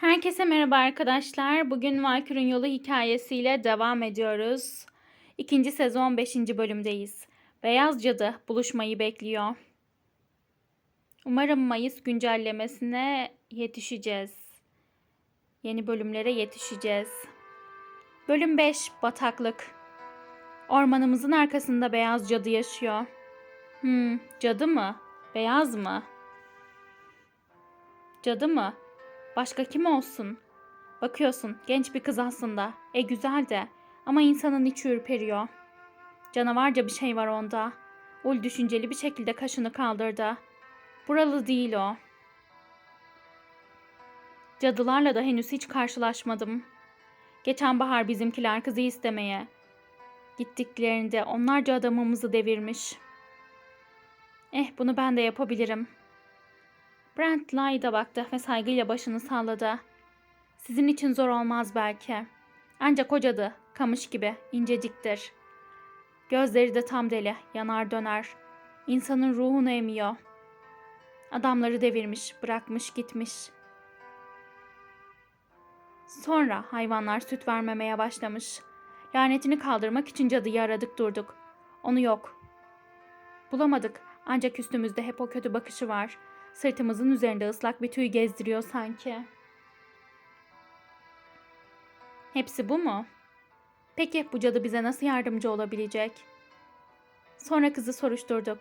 Herkese merhaba arkadaşlar. Bugün Valkür'ün Yolu hikayesiyle devam ediyoruz. İkinci sezon 5. bölümdeyiz. Beyaz Cadı buluşmayı bekliyor. Umarım Mayıs güncellemesine yetişeceğiz. Yeni bölümlere yetişeceğiz. Bölüm 5 Bataklık. Ormanımızın arkasında beyaz cadı yaşıyor. Hmm, cadı mı? Beyaz mı? Cadı mı? Başka kim olsun? Bakıyorsun genç bir kız aslında. E güzel de ama insanın içi ürperiyor. Canavarca bir şey var onda. Ul düşünceli bir şekilde kaşını kaldırdı. Buralı değil o. Cadılarla da henüz hiç karşılaşmadım. Geçen bahar bizimkiler kızı istemeye. Gittiklerinde onlarca adamımızı devirmiş. Eh bunu ben de yapabilirim.'' Brent Lyde'a baktı ve saygıyla başını salladı. Sizin için zor olmaz belki. Ancak kocadı, kamış gibi, inceciktir. Gözleri de tam deli, yanar döner. İnsanın ruhunu emiyor. Adamları devirmiş, bırakmış gitmiş. Sonra hayvanlar süt vermemeye başlamış. Lanetini kaldırmak için cadıyı aradık durduk. Onu yok. Bulamadık ancak üstümüzde hep o kötü bakışı var.'' Sırtımızın üzerinde ıslak bir tüy gezdiriyor sanki. Hepsi bu mu? Peki bu cadı bize nasıl yardımcı olabilecek? Sonra kızı soruşturduk.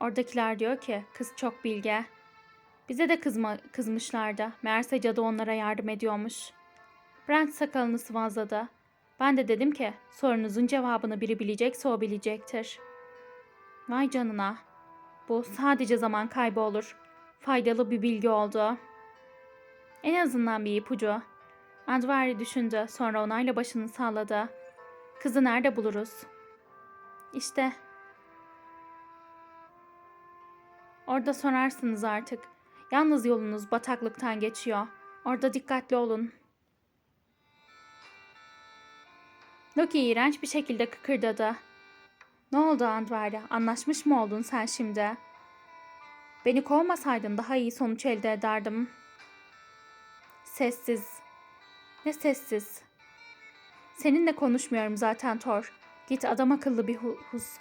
Oradakiler diyor ki kız çok bilge. Bize de kızma, kızmışlardı. Meğerse cadı onlara yardım ediyormuş. Brent sakalını sıvazladı. Ben de dedim ki sorunuzun cevabını biri bilecekse o bilecektir. Vay canına. Bu sadece zaman kaybı olur. Faydalı bir bilgi oldu. En azından bir ipucu. Andvari düşündü. Sonra onayla başını salladı. Kızı nerede buluruz? İşte. Orada sorarsınız artık. Yalnız yolunuz bataklıktan geçiyor. Orada dikkatli olun. Loki iğrenç bir şekilde kıkırdadı. Ne oldu Andvari? Anlaşmış mı oldun sen şimdi? Beni kovmasaydın daha iyi sonuç elde ederdim. Sessiz. Ne sessiz? Seninle konuşmuyorum zaten Thor. Git adam akıllı bir hu hus.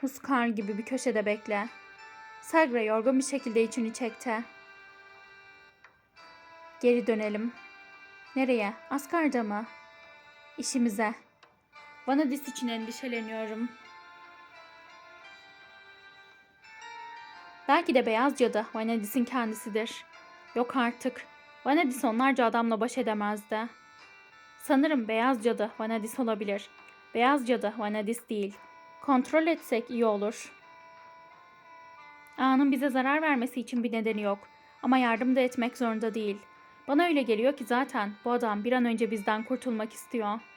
Huskar gibi bir köşede bekle. Sagra yorgun bir şekilde içini çekti. Geri dönelim. Nereye? Asgar'da mı? İşimize. Bana dis için endişeleniyorum. Belki de beyaz cadı Vanadis'in kendisidir. Yok artık. Vanadis onlarca adamla baş edemezdi. Sanırım beyaz cadı Vanadis olabilir. Beyaz cadı Vanadis değil. Kontrol etsek iyi olur. Ağanın bize zarar vermesi için bir nedeni yok. Ama yardım da etmek zorunda değil. Bana öyle geliyor ki zaten bu adam bir an önce bizden kurtulmak istiyor.''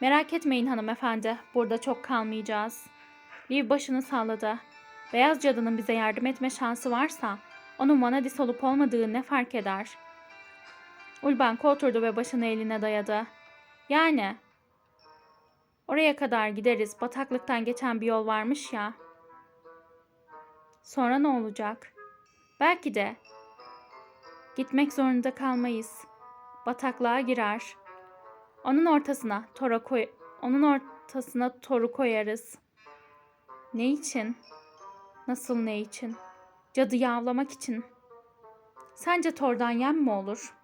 Merak etmeyin hanımefendi, burada çok kalmayacağız. Liv başını salladı. Beyaz cadının bize yardım etme şansı varsa, onun Vanadis olup olmadığı ne fark eder? Ulbanka oturdu ve başını eline dayadı. Yani, oraya kadar gideriz, bataklıktan geçen bir yol varmış ya. Sonra ne olacak? Belki de gitmek zorunda kalmayız. Bataklığa girer.'' Onun ortasına tora koy onun ortasına toru koyarız. Ne için? Nasıl ne için? Cadıyı avlamak için. Sence tordan yem mi olur?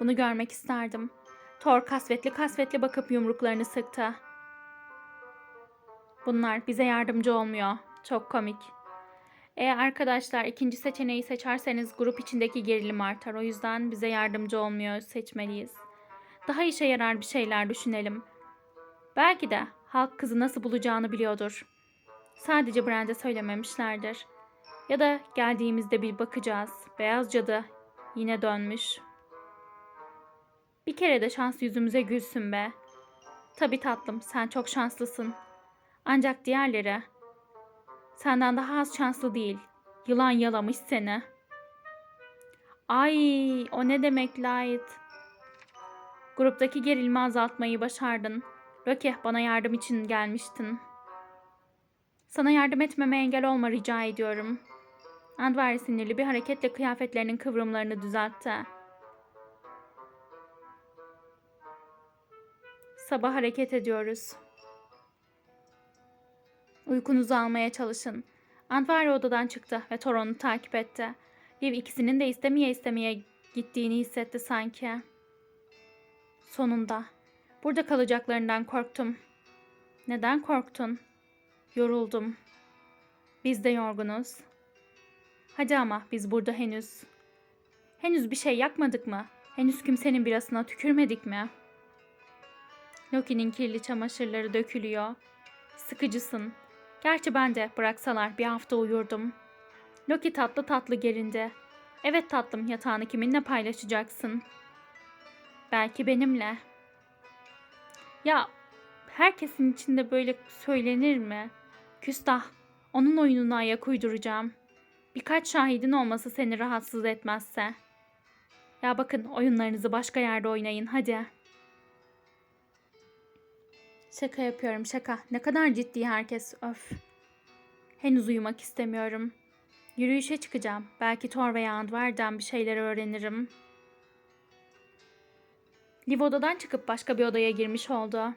Bunu görmek isterdim. Thor kasvetli kasvetli bakıp yumruklarını sıktı. Bunlar bize yardımcı olmuyor. Çok komik. Eğer arkadaşlar ikinci seçeneği seçerseniz grup içindeki gerilim artar. O yüzden bize yardımcı olmuyor seçmeliyiz. Daha işe yarar bir şeyler düşünelim. Belki de halk kızı nasıl bulacağını biliyordur. Sadece Brand'e söylememişlerdir. Ya da geldiğimizde bir bakacağız. Beyaz cadı yine dönmüş. Bir kere de şans yüzümüze gülsün be. Tabii tatlım sen çok şanslısın. Ancak diğerleri Senden daha az şanslı değil. Yılan yalamış seni. Ay o ne demek Light? Gruptaki gerilimi azaltmayı başardın. Loki bana yardım için gelmiştin. Sana yardım etmeme engel olma rica ediyorum. Andvari sinirli bir hareketle kıyafetlerinin kıvrımlarını düzeltti. Sabah hareket ediyoruz. Uykunuzu almaya çalışın. Andvari odadan çıktı ve Toron'u takip etti. Liv ikisinin de istemeye istemeye gittiğini hissetti sanki. Sonunda. Burada kalacaklarından korktum. Neden korktun? Yoruldum. Biz de yorgunuz. Hadi ama biz burada henüz. Henüz bir şey yakmadık mı? Henüz kimsenin birasına tükürmedik mi? Loki'nin kirli çamaşırları dökülüyor. Sıkıcısın. Gerçi ben de bıraksalar bir hafta uyurdum. Loki tatlı tatlı gerindi. Evet tatlım yatağını kiminle paylaşacaksın? Belki benimle. Ya herkesin içinde böyle söylenir mi? Küstah. Onun oyununa ayak uyduracağım. Birkaç şahidin olması seni rahatsız etmezse. Ya bakın oyunlarınızı başka yerde oynayın hadi. Şaka yapıyorum şaka. Ne kadar ciddi herkes. Öf. Henüz uyumak istemiyorum. Yürüyüşe çıkacağım. Belki Thor veya Andvar'dan bir şeyler öğrenirim. Liv odadan çıkıp başka bir odaya girmiş oldu.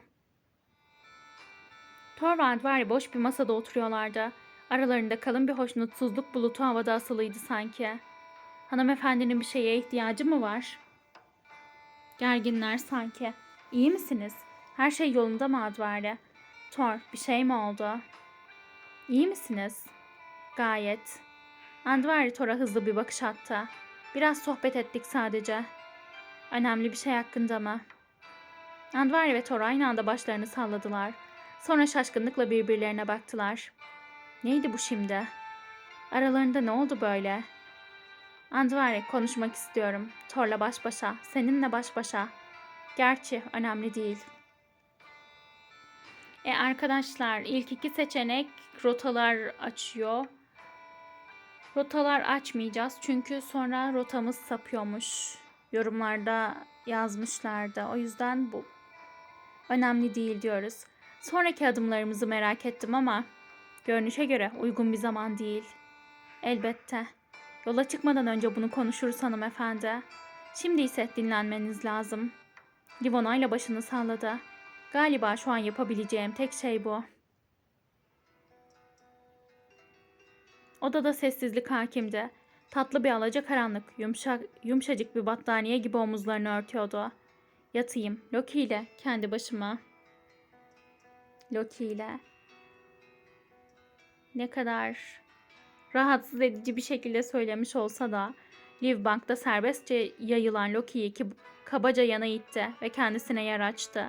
Thor ve Andvari boş bir masada oturuyorlardı. Aralarında kalın bir hoşnutsuzluk bulutu havada asılıydı sanki. Hanımefendinin bir şeye ihtiyacı mı var? Gerginler sanki. İyi misiniz? Her şey yolunda mı Andvari? Thor, bir şey mi oldu? İyi misiniz? Gayet. Andvari Thor'a hızlı bir bakış attı. Biraz sohbet ettik sadece. Önemli bir şey hakkında mı? Andvari ve Thor aynı anda başlarını salladılar. Sonra şaşkınlıkla birbirlerine baktılar. Neydi bu şimdi? Aralarında ne oldu böyle? Andvari konuşmak istiyorum. Thor'la baş başa, seninle baş başa. Gerçi önemli değil. E arkadaşlar ilk iki seçenek rotalar açıyor. Rotalar açmayacağız çünkü sonra rotamız sapıyormuş. Yorumlarda yazmışlardı. O yüzden bu önemli değil diyoruz. Sonraki adımlarımızı merak ettim ama görünüşe göre uygun bir zaman değil. Elbette. Yola çıkmadan önce bunu konuşuruz hanımefendi. Şimdi ise dinlenmeniz lazım. Livona ile başını salladı. Galiba şu an yapabileceğim tek şey bu. Odada sessizlik hakimdi. Tatlı bir alacakaranlık, yumuşak, yumuşacık bir battaniye gibi omuzlarını örtüyordu. Yatayım, Loki ile, kendi başıma. Loki ile. Ne kadar rahatsız edici bir şekilde söylemiş olsa da Liv Bank'ta serbestçe yayılan Loki'yi ki kabaca yana itti ve kendisine yer açtı.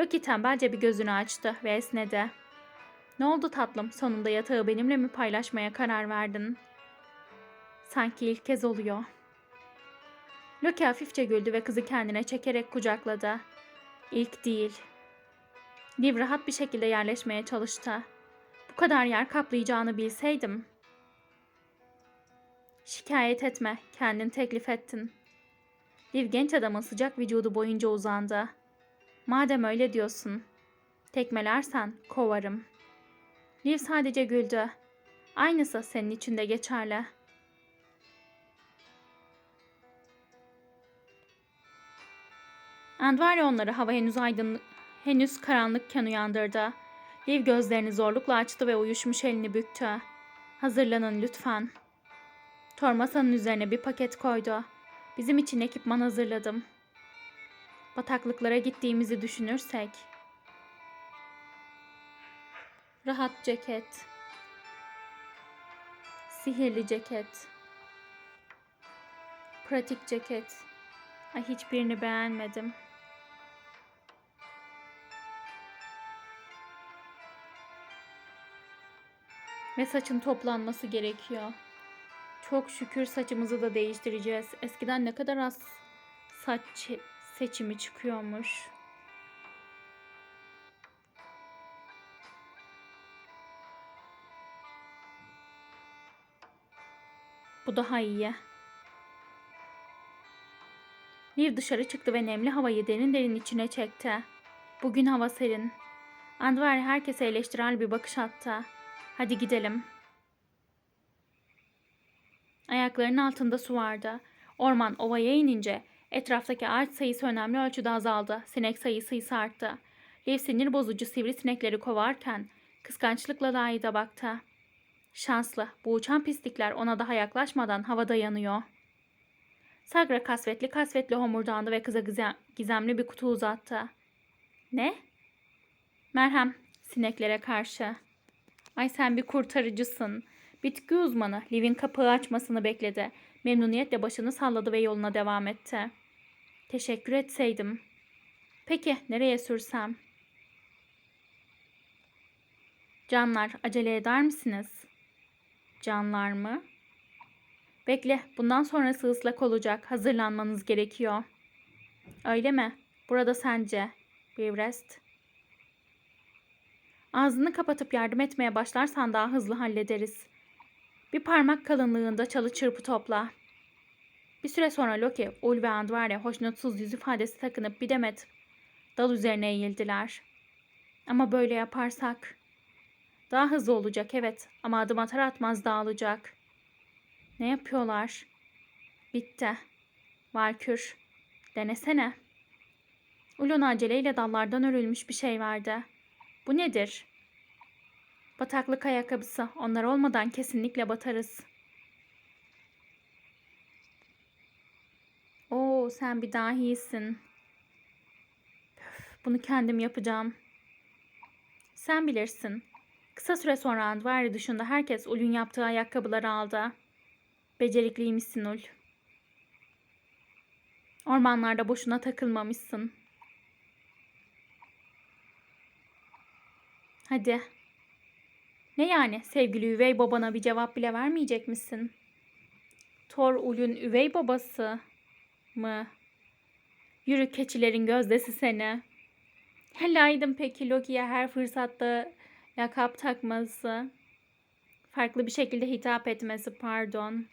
Loki tembelce bir gözünü açtı ve esnedi. Ne oldu tatlım? Sonunda yatağı benimle mi paylaşmaya karar verdin? Sanki ilk kez oluyor. Loki hafifçe güldü ve kızı kendine çekerek kucakladı. İlk değil. Liv rahat bir şekilde yerleşmeye çalıştı. Bu kadar yer kaplayacağını bilseydim. Şikayet etme, kendin teklif ettin. Liv genç adamın sıcak vücudu boyunca uzandı. Madem öyle diyorsun, tekmelersen kovarım. Liv sadece güldü. Aynısı senin için de geçerli. Andvari onları hava henüz aydın, henüz karanlıkken uyandırdı. Liv gözlerini zorlukla açtı ve uyuşmuş elini büktü. Hazırlanın lütfen. Thor masanın üzerine bir paket koydu. Bizim için ekipman hazırladım. Bataklıklara gittiğimizi düşünürsek. Rahat ceket. Sihirli ceket. Pratik ceket. Ay hiçbirini beğenmedim. Ve saçın toplanması gerekiyor. Çok şükür saçımızı da değiştireceğiz. Eskiden ne kadar az saç seçimi çıkıyormuş. Bu daha iyi. Liv dışarı çıktı ve nemli havayı derin derin içine çekti. Bugün hava serin. Andvar herkese eleştirel bir bakış attı. Hadi gidelim. Ayaklarının altında su vardı. Orman ovaya inince etraftaki ağaç sayısı önemli ölçüde azaldı. Sinek sayısı ise arttı. Liv sinir bozucu sivrisinekleri kovarken kıskançlıkla Laida baktı. Şanslı, bu uçan pislikler ona daha yaklaşmadan havada yanıyor. Sagra kasvetli kasvetli homurdandı ve kıza gizem- gizemli bir kutu uzattı. Ne? Merhem, sineklere karşı. Ay sen bir kurtarıcısın. Bitki uzmanı Liv'in kapağı açmasını bekledi. Memnuniyetle başını salladı ve yoluna devam etti. Teşekkür etseydim. Peki nereye sürsem? Canlar acele eder misiniz? Canlar mı? Bekle bundan sonrası ıslak olacak. Hazırlanmanız gerekiyor. Öyle mi? Burada sence. Bivrest. Ağzını kapatıp yardım etmeye başlarsan daha hızlı hallederiz. Bir parmak kalınlığında çalı çırpı topla. Bir süre sonra Loki, Ul ve Andvari hoşnutsuz yüz ifadesi takınıp bir demet dal üzerine eğildiler. Ama böyle yaparsak... Daha hızlı olacak evet ama adım atar atmaz dağılacak. Ne yapıyorlar? Bitti. Valkür. Denesene. Ulon aceleyle dallardan örülmüş bir şey verdi. Bu nedir? Bataklık ayakkabısı. Onlar olmadan kesinlikle batarız. Sen bir dahisin. Bunu kendim yapacağım. Sen bilirsin. Kısa süre sonra Andvari dışında herkes Ul'ün yaptığı ayakkabıları aldı. Becerikliymişsin Ul. Ormanlarda boşuna takılmamışsın. Hadi. Ne yani sevgili üvey babana bir cevap bile vermeyecek misin? Thor Ul'ün üvey babası mı? Yürü keçilerin gözdesi seni. Helaydım peki Loki'ye her fırsatta lakap takması. Farklı bir şekilde hitap etmesi pardon.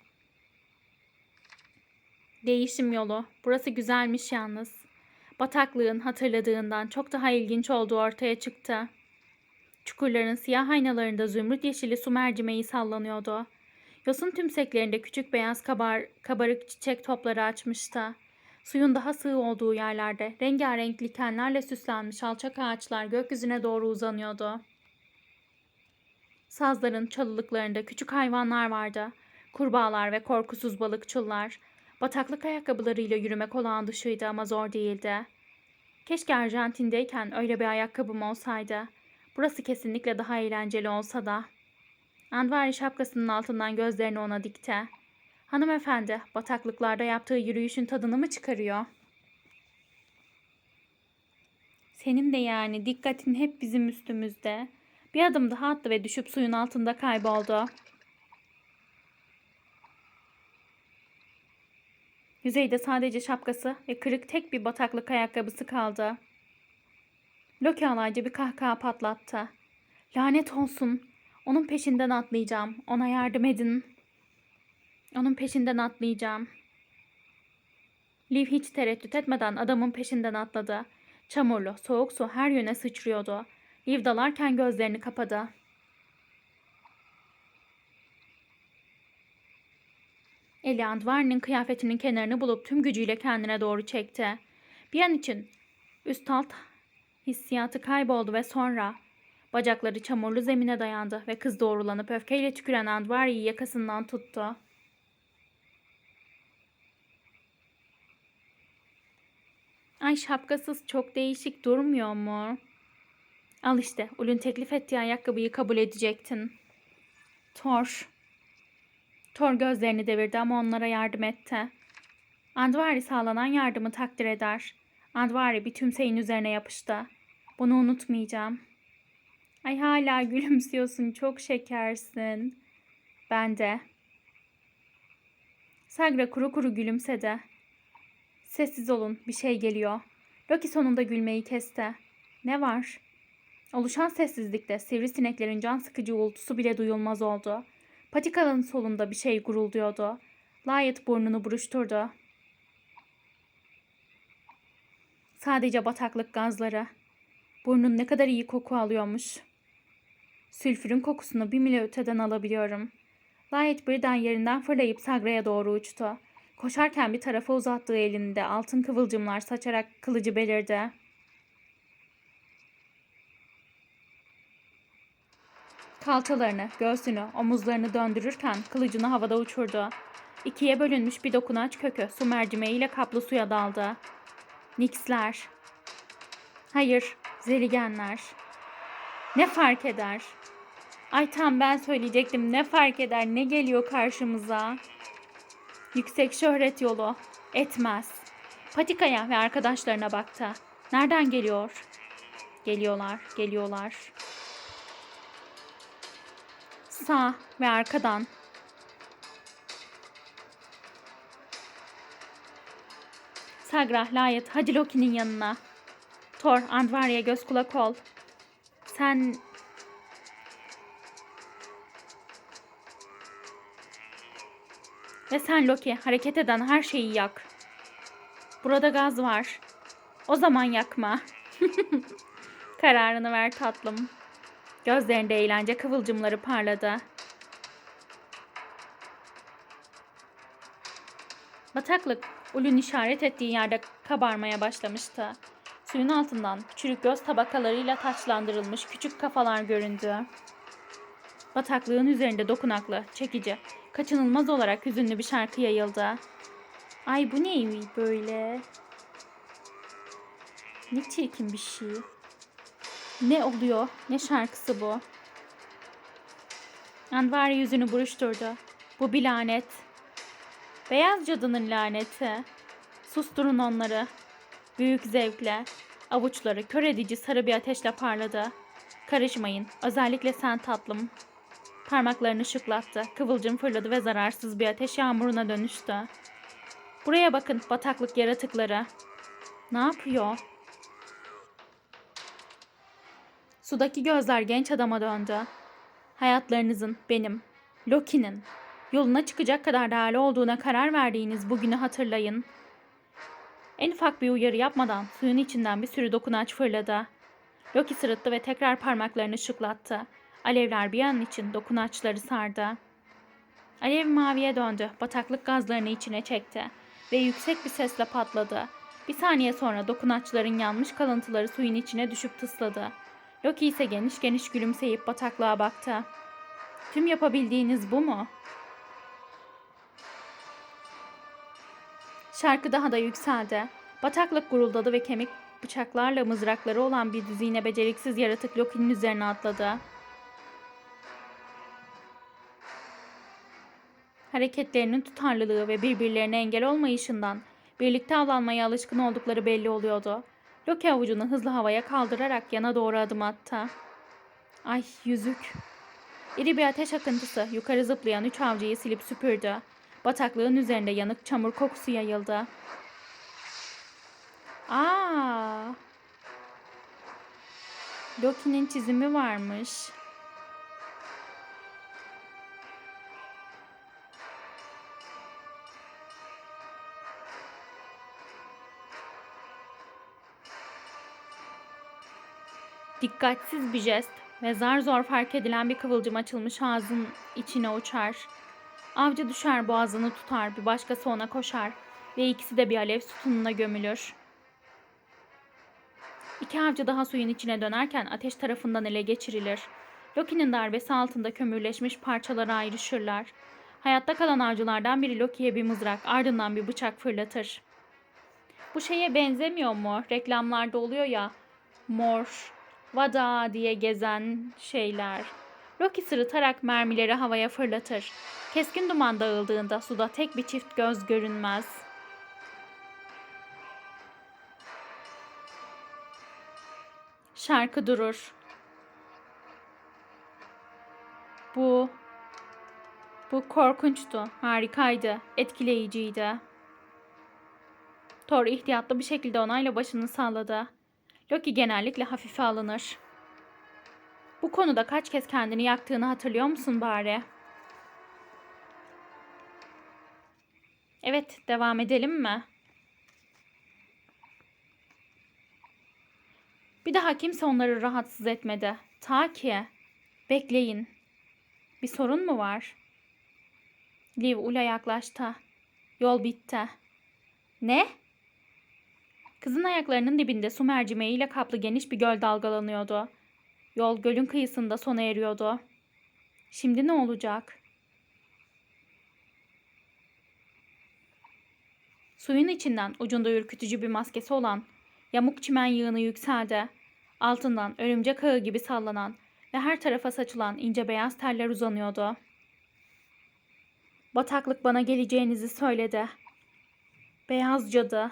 Değişim yolu. Burası güzelmiş yalnız. Bataklığın hatırladığından çok daha ilginç olduğu ortaya çıktı. Çukurların siyah aynalarında zümrüt yeşili su mercimeği sallanıyordu. Yosun tümseklerinde küçük beyaz kabar, kabarık çiçek topları açmıştı. Suyun daha sığ olduğu yerlerde rengarenk likenlerle süslenmiş alçak ağaçlar gökyüzüne doğru uzanıyordu. Sazların çalılıklarında küçük hayvanlar vardı. Kurbağalar ve korkusuz balıkçılar. Bataklık ayakkabılarıyla yürümek olağan dışıydı ama zor değildi. Keşke Arjantin'deyken öyle bir ayakkabım olsaydı. Burası kesinlikle daha eğlenceli olsa da. Andvari şapkasının altından gözlerini ona dikti. Hanımefendi, bataklıklarda yaptığı yürüyüşün tadını mı çıkarıyor? Senin de yani dikkatin hep bizim üstümüzde. Bir adım daha attı ve düşüp suyun altında kayboldu. Yüzeyde sadece şapkası ve kırık tek bir bataklık ayakkabısı kaldı. Loki alaycı bir kahkaha patlattı. Lanet olsun. Onun peşinden atlayacağım. Ona yardım edin. Onun peşinden atlayacağım. Liv hiç tereddüt etmeden adamın peşinden atladı. Çamurlu, soğuk su her yöne sıçrıyordu. Liv dalarken gözlerini kapadı. Eli Andvar'ın kıyafetinin kenarını bulup tüm gücüyle kendine doğru çekti. Bir an için üst alt hissiyatı kayboldu ve sonra bacakları çamurlu zemine dayandı ve kız doğrulanıp öfkeyle tüküren Andvari'yi yakasından tuttu. Ay şapkasız çok değişik durmuyor mu? Al işte Ulun teklif ettiği ayakkabıyı kabul edecektin. Thor. Thor gözlerini devirdi ama onlara yardım etti. Andvari sağlanan yardımı takdir eder. Andvari bir tümseyin üzerine yapıştı. Bunu unutmayacağım. Ay hala gülümsüyorsun çok şekersin. Ben de. Sagra kuru kuru gülümsedi. Sessiz olun bir şey geliyor. Loki sonunda gülmeyi kesti. Ne var? Oluşan sessizlikte sivrisineklerin can sıkıcı uğultusu bile duyulmaz oldu. Patikanın solunda bir şey gurulduyordu. Layet burnunu buruşturdu. Sadece bataklık gazları. Burnun ne kadar iyi koku alıyormuş. Sülfürün kokusunu bir mile öteden alabiliyorum. Light birden yerinden fırlayıp Sagra'ya doğru uçtu. Koşarken bir tarafa uzattığı elinde altın kıvılcımlar saçarak kılıcı belirdi. Kalçalarını, göğsünü, omuzlarını döndürürken kılıcını havada uçurdu. İkiye bölünmüş bir dokunaç kökü su mercimeğiyle kaplı suya daldı. Nixler. Hayır, zeligenler. Ne fark eder? Ay tam ben söyleyecektim. Ne fark eder? Ne geliyor karşımıza? Yüksek şöhret yolu. Etmez. Patikaya ve arkadaşlarına baktı. Nereden geliyor? Geliyorlar, geliyorlar. Sağ ve arkadan. Sagra, Layet, hadi Loki'nin yanına. Thor, Andvarya'ya göz kulak ol. Sen... Ve sen Loki, hareket eden her şeyi yak. Burada gaz var. O zaman yakma. Kararını ver tatlım. Gözlerinde eğlence kıvılcımları parladı. Bataklık, Ulun işaret ettiği yerde kabarmaya başlamıştı. Suyun altından küçük göz tabakalarıyla taçlandırılmış küçük kafalar göründü. Bataklığın üzerinde dokunaklı, çekici, kaçınılmaz olarak hüzünlü bir şarkı yayıldı. Ay bu neymiş böyle? Ne çirkin bir şey. Ne oluyor? Ne şarkısı bu? Anvari yüzünü buruşturdu. Bu bir lanet. Beyaz cadının laneti. Susturun onları. Büyük zevkle. Avuçları kör edici sarı bir ateşle parladı. Karışmayın. Özellikle sen tatlım. Parmaklarını şıklattı. Kıvılcım fırladı ve zararsız bir ateş yağmuruna dönüştü. Buraya bakın bataklık yaratıkları. Ne yapıyor? Sudaki gözler genç adama döndü. Hayatlarınızın, benim, Loki'nin, yoluna çıkacak kadar değerli olduğuna karar verdiğiniz bugünü hatırlayın. En ufak bir uyarı yapmadan suyun içinden bir sürü dokunaç fırladı. Loki sırıttı ve tekrar parmaklarını şıklattı. Alevler bir an için dokunaçları sardı. Alev maviye döndü, bataklık gazlarını içine çekti ve yüksek bir sesle patladı. Bir saniye sonra dokunaçların yanmış kalıntıları suyun içine düşüp tısladı. Loki ise geniş geniş gülümseyip bataklığa baktı. Tüm yapabildiğiniz bu mu? Şarkı daha da yükseldi. Bataklık guruldadı ve kemik bıçaklarla mızrakları olan bir düzine beceriksiz yaratık Loki'nin üzerine atladı. Hareketlerinin tutarlılığı ve birbirlerine engel olmayışından birlikte avlanmaya alışkın oldukları belli oluyordu. Loki avucunu hızlı havaya kaldırarak yana doğru adım attı. Ay yüzük. İri bir ateş akıntısı yukarı zıplayan üç avcıyı silip süpürdü. Bataklığın üzerinde yanık çamur kokusu yayıldı. Aa! Loki'nin çizimi varmış. Dikkatsiz bir jest ve zar zor fark edilen bir kıvılcım açılmış ağzın içine uçar. Avcı düşer boğazını tutar, bir başkası ona koşar ve ikisi de bir alev sütununa gömülür. İki avcı daha suyun içine dönerken ateş tarafından ele geçirilir. Loki'nin darbesi altında kömürleşmiş parçalara ayrışırlar. Hayatta kalan avcılardan biri Loki'ye bir mızrak, ardından bir bıçak fırlatır. Bu şeye benzemiyor mu? Reklamlarda oluyor ya. Mor, vada diye gezen şeyler. Loki sırıtarak mermileri havaya fırlatır. Keskin duman dağıldığında suda tek bir çift göz görünmez. Şarkı durur. Bu bu korkunçtu, harikaydı, etkileyiciydi. Thor ihtiyatlı bir şekilde onayla başını salladı. Loki genellikle hafife alınır. Bu konuda kaç kez kendini yaktığını hatırlıyor musun bari? Evet, devam edelim mi? Bir daha kimse onları rahatsız etmedi. Ta ki bekleyin. Bir sorun mu var? Liv Ula yaklaştı. Yol bitti. Ne? Kızın ayaklarının dibinde su mercimeğiyle kaplı geniş bir göl dalgalanıyordu. Yol gölün kıyısında sona eriyordu. Şimdi ne olacak? Suyun içinden ucunda ürkütücü bir maskesi olan yamuk çimen yığını yükseldi. Altından örümcek ağı gibi sallanan ve her tarafa saçılan ince beyaz teller uzanıyordu. Bataklık bana geleceğinizi söyledi. Beyaz cadı.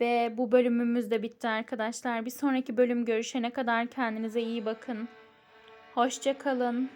Ve bu bölümümüz de bitti arkadaşlar. Bir sonraki bölüm görüşene kadar kendinize iyi bakın. Hoşça kalın.